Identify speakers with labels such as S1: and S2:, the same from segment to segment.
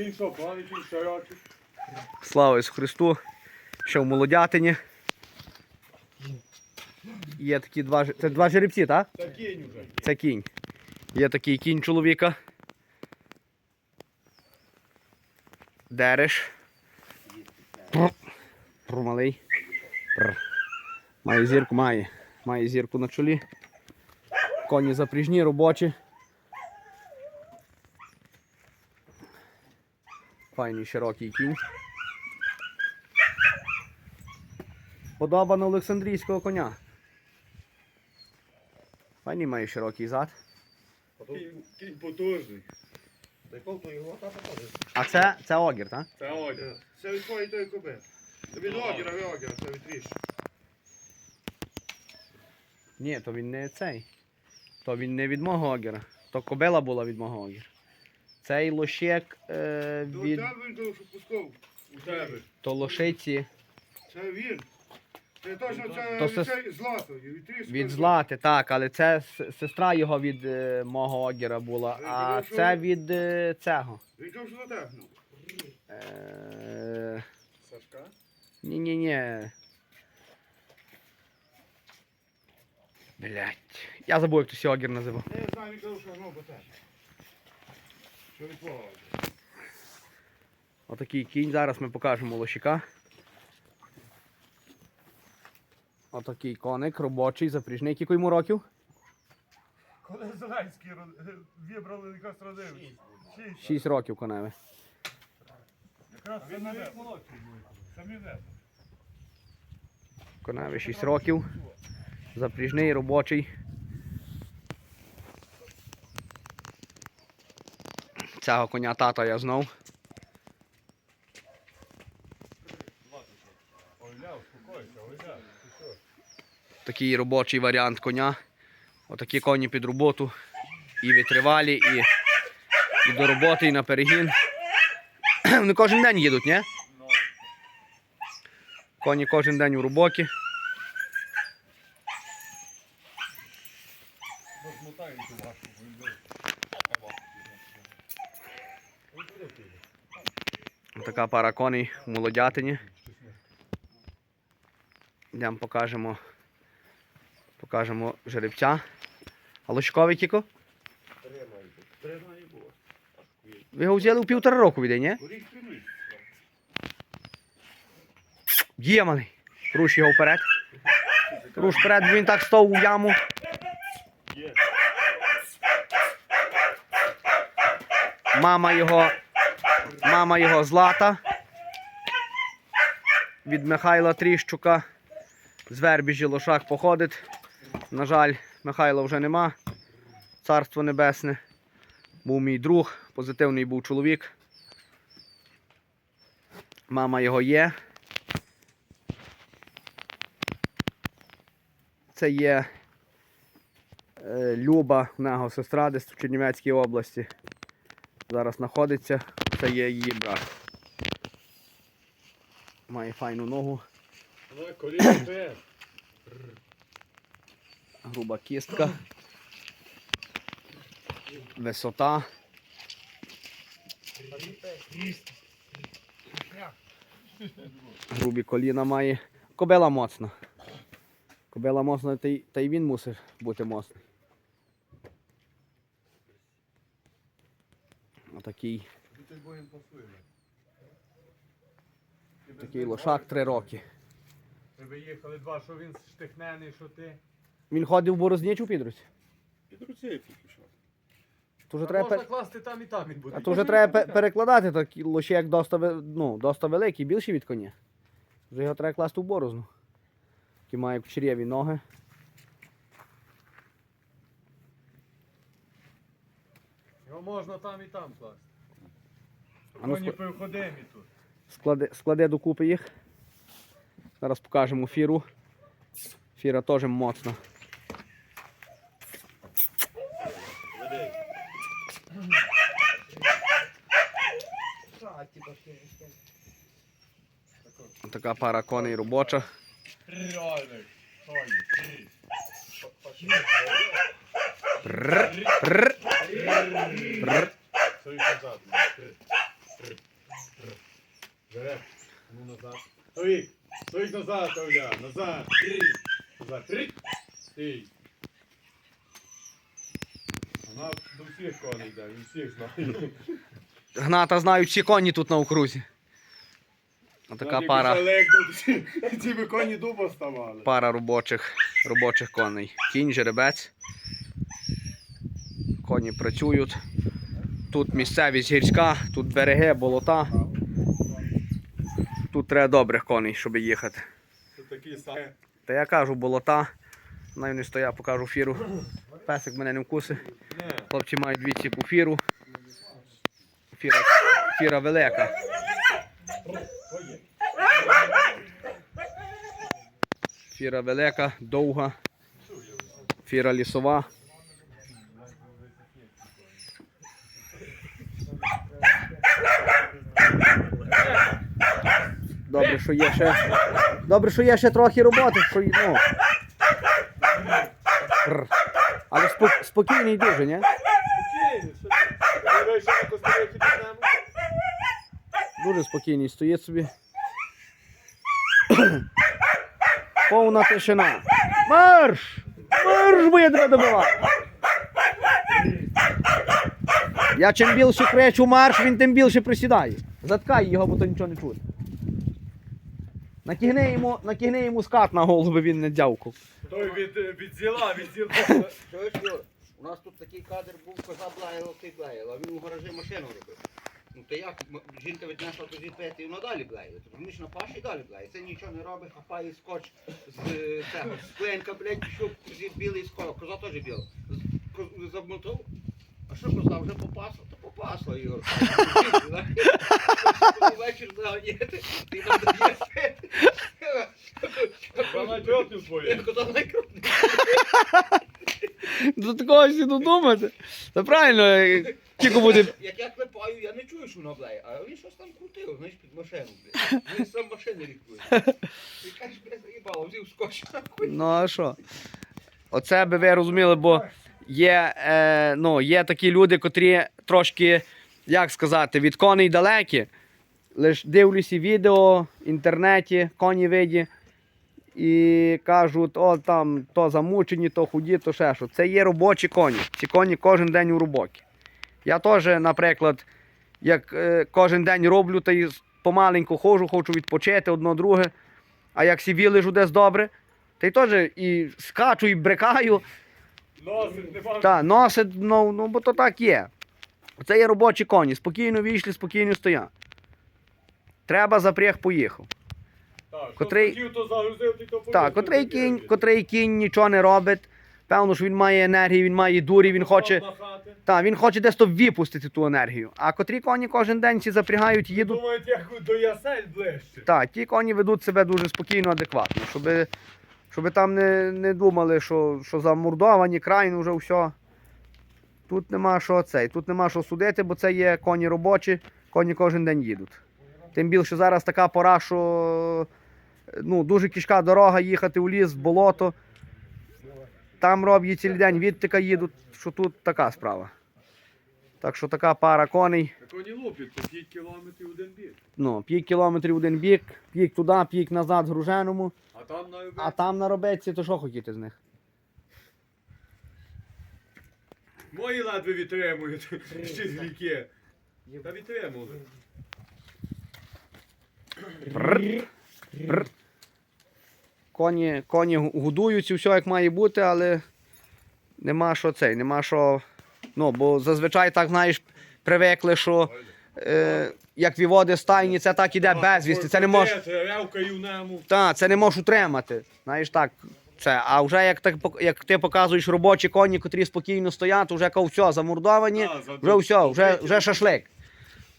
S1: Що, широкий.
S2: Слава Ісусу Христу. Ще в молодятині. Є такі два Це два жеребці, так?
S1: Та кінь уже.
S2: Це кінь. Є такий кінь чоловіка. Дереш. Пр. Пр, малий. Пр. Має зірку, має. Має зірку на чолі. Коні запріжні, робочі. Файний широкий кінь. Подобано Олександрійського коня. Файний має широкий зад.
S1: Кінь, потужний.
S2: А це, це огір, так?
S1: Це Оля.
S3: Це від твоєї тої коби. Це від огіра, від огіра, це від тріщ.
S2: Ні, то він не цей. То він не від мого огіра. То кобила була від мого огіра. Цей лошек е,
S3: До
S2: від
S3: тебе він казав, що пускав.
S1: У тебе.
S2: то лошиці
S3: Це він. Це точно це
S2: То
S3: від
S2: сес-
S3: злато. Від
S2: від злати, так, але це с- сестра його від е, мого огіра була, а це від е, цього.
S3: Він казав, що затягнув.
S2: Е,
S1: Сашка?
S2: Ні-ні-ні. Блять. Я забув, як то сі огір називав.
S3: Я знаю, він казав, що гнав до тебе. Що від твого огіра.
S2: Отакий кінь. Зараз ми покажемо лошика. Отакий коник, робочий, запріжний. Кілько йому років?
S3: Коли Зеленський вибрали якраз родив. Шість.
S2: 6 років коневе.
S3: Якраз. Самі.
S2: Коневе 6 років. Запріжний, робочий. Цього коня тата я
S1: Оля.
S2: Такий робочий варіант коня. Отакі коні під роботу. І витривалі, і, і до роботи, і на перегін. Вони кожен день їдуть, ні? Коні кожен день у роботі. Така пара коней у молодятині. Йдемо покажемо. Покажемо жеребця. А лошковий кіко? Ви його взяли у півтора року віде, ні? Є малий. Руш його вперед. Руш вперед, він так став у яму. Мама його. Мама його злата. Від Михайла Тріщука. З Вербіжі лошак походить. На жаль, Михайла вже нема. Царство небесне. Був мій друг, позитивний був чоловік. Мама його є. Це є е, Люба, нього сестра десь в Чернівецькій області. Зараз знаходиться. Це є її брат. Має файну ногу, груба кістка. Висота. Грубі коліна має. Кобила моцна. Кобила моцна, та й, та й він мусить бути моцний. Отакий,
S1: Ти боєм пасує.
S2: такий лошак три роки.
S1: Ми виїхали два, що він штихнений, що ти.
S2: Він ходив в борознічу підрусь.
S3: Під руцею тільки що.
S2: То вже треба,
S1: можна
S2: пер-
S1: класти там і там він буде.
S2: а то вже треба пе- перекладати, такий лошак доста, ве- ну, доста великий, більший від коня. Вже його треба класти в борозну. Такий має кучеряві ноги.
S1: Його можна там і там класти.
S2: А ну,
S1: Коні
S2: ск-
S1: тут.
S2: складе, складе докупи їх. Зараз покажемо фіру. Фіра теж моцна. Така пара коней робоча. Прррр, прррр, прррр.
S1: Вперед. Ну назад. Стой! Стой назад, Оля! Назад! Три! Назад! Три! Стій! Вона до всіх коней йде, він всіх знає.
S2: Гната знають всі коні тут на окрузі.
S1: Вона
S2: пара,
S1: ці- Ці би коні дуба ставали.
S2: пара робочих, робочих коней. Кінь, жеребець. Коні працюють. Тут місцевість гірська, тут береги, болота. Тут треба добрих коней, щоб їхати. Та я кажу, болота. Навіть не стоя, покажу фіру. Песик мене не вкуси.
S1: Ні.
S2: Хлопці мають дві ціку фіру. Фіра, фіра велика. Фіра велика, довга. Фіра лісова. Добре, що є ще. Добре, що є ще трохи роботи, що ну. Р. Але спок- спокійний дуже, ні? Дуже спокійний стоїть собі. Повна тишина. Марш! Марш, бо я тебе добиваю! Я чим більше кричу марш, він тим більше присідає. Заткай його, бо то нічого не чути. Накигни йому, накигни йому скат на голову, щоб він не дявкав.
S1: Той від, від зіла, від зіла.
S4: Чуєш, Юр, у нас тут такий кадр був, коза блаяла, ти блаяла, а він у гаражі машину робив. Ну то як, м- жінка віднесла тоді п'яти, і вона далі блає. Ти розумієш, на паші далі блає. Це нічого не робить, хапає скотч з е, цього, з клеєнка, блядь, пішов зі білий скотч, коза теж біла. З- коз- Замотав. А що коза вже попасла? Попасла, Юр. Вечір заганяти, ти нам даєш.
S1: Вона.
S2: До такого всі додумати. Це правильно, тільки буде.
S4: Як я клепаю, я не чую, що вона блеє, а він щось там крутив, знаєш, під машину, блядь. Він сам машини рікує. Ти кажеш, блядь, заїбало, взяв скотч.
S2: Ну а що? Оце би ви розуміли, бо є, е, ну, є такі люди, котрі трошки, як сказати, від коней далекі. Лиш дивлюся відео в інтернеті, коні виді. І кажуть, о, там то замучені, то худі, то ще що. Це є робочі коні. Ці коні кожен день у роботі. Я теж, наприклад, як е, кожен день роблю, то й помаленьку ходжу, хочу відпочити одно друге. А як сі вилежу десь добре, та й теж і скачу, і брекаю,
S1: Носить, не вам.
S2: та носить, ну, ну бо то так є. Це є робочі коні. Спокійно вийшли, спокійно стоять. Треба запряг поїхав.
S1: Так,
S2: Котрий-
S1: хотів, то загрузив, ти то
S2: Так, котрий кінь, котрий кінь нічого не робить. Певно, що він має енергію, він має дурі, він хоче. Та, він хоче десь то випустити ту енергію. А котрі коні кожен день ці запрягають, їдуть.
S1: Думають, як до ясель ближче.
S2: Так, ті коні ведуть себе дуже спокійно, адекватно, щоб, щоб там не, не думали, що, що замордовані, крайно вже все. Тут нема що цей, тут нема що судити, бо це є коні робочі, коні кожен день їдуть. Тим більше зараз така пора, що ну, дуже кішка дорога їхати у ліс, в болото. Там роблять цілий день відтика їдуть, що тут така справа. Так що така пара коней.
S1: Так вони лупять по 5 кілометрів один бік.
S2: Ну, п'ять кілометрів один бік, п'ять туди, п'ять назад груженому.
S1: А там на
S2: А там на робеці, то що хотіти з них?
S1: Мої ледве відтримують ще з ріки. Та відтримували.
S2: Коні, коні годуються, все як має бути, але нема що цей, нема що. Ну, бо зазвичай так, знаєш, привикли, що е, як віводи стайні, це так іде безвісти. Це не можеш.
S1: Ревкаю.
S2: Та, це не можеш утримати. Знаєш так. Це, а вже як, так, як ти показуєш робочі коні, котрі спокійно стоять, вже все, замордовані, вже все, вже, вже шашлик.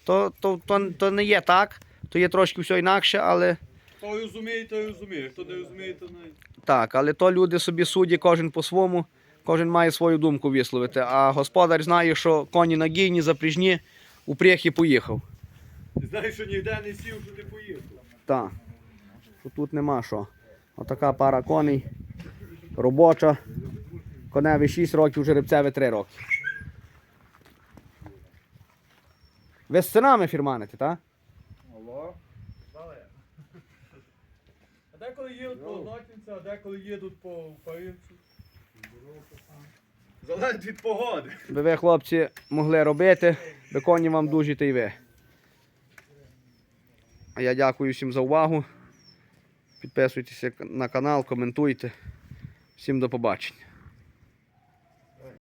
S2: То, то, то, то не є так, то є трошки все інакше, але
S1: Хто розуміє, той розуміє. Хто не розуміє, то не.
S2: так, але то люди собі судді, кожен по-своєму, кожен має свою думку висловити. А господар знає, що коні нагійні, запряжні, у і поїхав.
S1: Ти знаєш, що ніде не сів, що ти поїхав.
S2: Так. Що тут нема що. Отака пара коней. Робоча. Коневі 6 років, жеребцеві 3 роки. Ви з синами фірманите, так?
S3: Алло? деколи їдуть по Однотінцю, а деколи їдуть по Паринцю.
S1: Залежить від погоди.
S2: Би ви, хлопці, могли робити, би коні вам дуже та й ви. А я дякую всім за увагу. Підписуйтеся на канал, коментуйте. Всім до побачення.